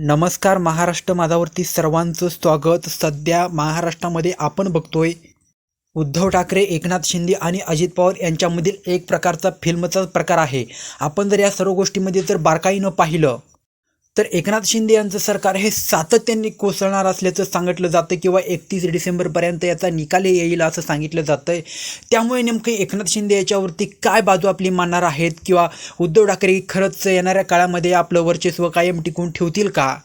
नमस्कार महाराष्ट्र माझावरती सर्वांचं स्वागत. सध्या महाराष्ट्रामध्ये आपण बघतोय उद्धव ठाकरे एकनाथ शिंदे आणि अजित पवार यांच्यामधील एक प्रकारचा फिल्मचा प्रकार आहे. आपण जर या सर्व गोष्टीमध्ये जर बारकाईनं पाहिलं तर एकनाथ शिंदे यांचं सरकार हे सातत्याने कोसळणार असल्याचं सांगितलं जातं किंवा एकतीस डिसेंबरपर्यंत याचा निकाल येईल असं सांगितलं जातं आहे त्यामुळे नेमकं एकनाथ शिंदे याच्यावरती काय बाजू आपली मानणार आहेत किंवा उद्धव ठाकरे खरंच येणाऱ्या काळामध्ये आपलं वर्चस्व कायम टिकून ठेवतील का?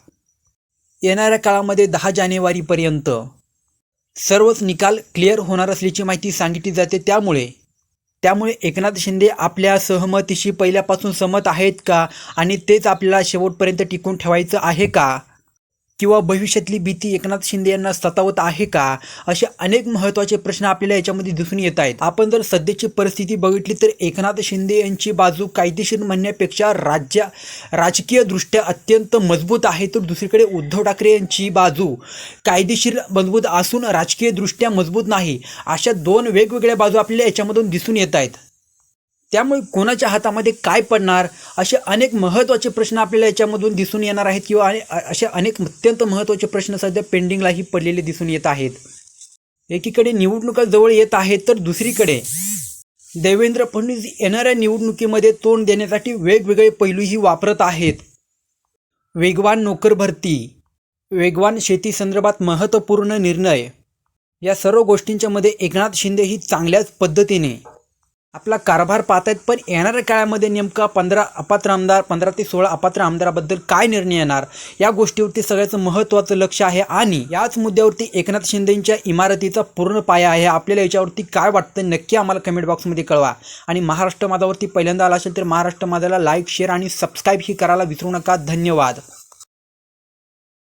येणाऱ्या काळामध्ये दहा जानेवारीपर्यंत सर्वच निकाल क्लिअर होणार असल्याची माहिती सांगितली जाते त्यामुळे त्यामुळे एकनाथ शिंदे आपल्या सहमतीशी पहिल्यापासून सहमत आहेत का? आणि तेच आपल्याला शेवटपर्यंत टिकून ठेवायचं आहे का? किंवा भविष्यातली भीती एकनाथ शिंदे यांना सतावत आहे का? असे अनेक महत्त्वाचे प्रश्न आपल्याला याच्यामध्ये दिसून येत आहेत. आपण जर सध्याची परिस्थिती बघितली तर एकनाथ शिंदे यांची बाजू कायदेशीर म्हणण्यापेक्षा राज्य राजकीयदृष्ट्या अत्यंत मजबूत आहे. तर दुसरीकडे उद्धव ठाकरे यांची बाजू कायदेशीर मजबूत असून राजकीयदृष्ट्या मजबूत नाही. अशा दोन वेगवेगळ्या बाजू आपल्याला याच्यामधून दिसून येत आहेत. त्यामुळे कोणाच्या हातामध्ये काय पडणार? असे अनेक महत्त्वाचे प्रश्न आपल्याला याच्यामधून दिसून येणार आहेत किंवा आणि असे अनेक अत्यंत महत्त्वाचे प्रश्न सध्या पेंडिंगलाही पडलेले दिसून येत आहेत. एकीकडे निवडणुका जवळ येत आहेत तर दुसरीकडे देवेंद्र फडणवीस येणाऱ्या निवडणुकीमध्ये तोंड देण्यासाठी वेगवेगळे पैलूही वापरत आहेत. वेगवान नोकर भरती वेगवान शेती संदर्भात महत्त्वपूर्ण निर्णय या सर्व गोष्टींच्यामध्ये एकनाथ शिंदे ही चांगल्याच पद्धतीने आपला कारभार पाहत आहेत पण येणाऱ्या काळामध्ये नेमका पंधरा अपात्र आमदार पंधरा ते सोळा अपात्र आमदाराबद्दल काय निर्णय येणार? या गोष्टीवरती सगळ्याचं महत्त्वाचं लक्ष आहे आणि याच मुद्द्यावरती एकनाथ शिंदेंच्या इमारतीचा पूर्ण पाया आहे. आपल्याला याच्यावरती काय वाटतं नक्की आम्हाला कमेंट बॉक्समध्ये कळवा. आणि महाराष्ट्र माझावरती पहिल्यांदा आला असेल तर महाराष्ट्र माझाला लाईक शेअर आणि सबस्क्राईब ही करायला विसरू नका. धन्यवाद.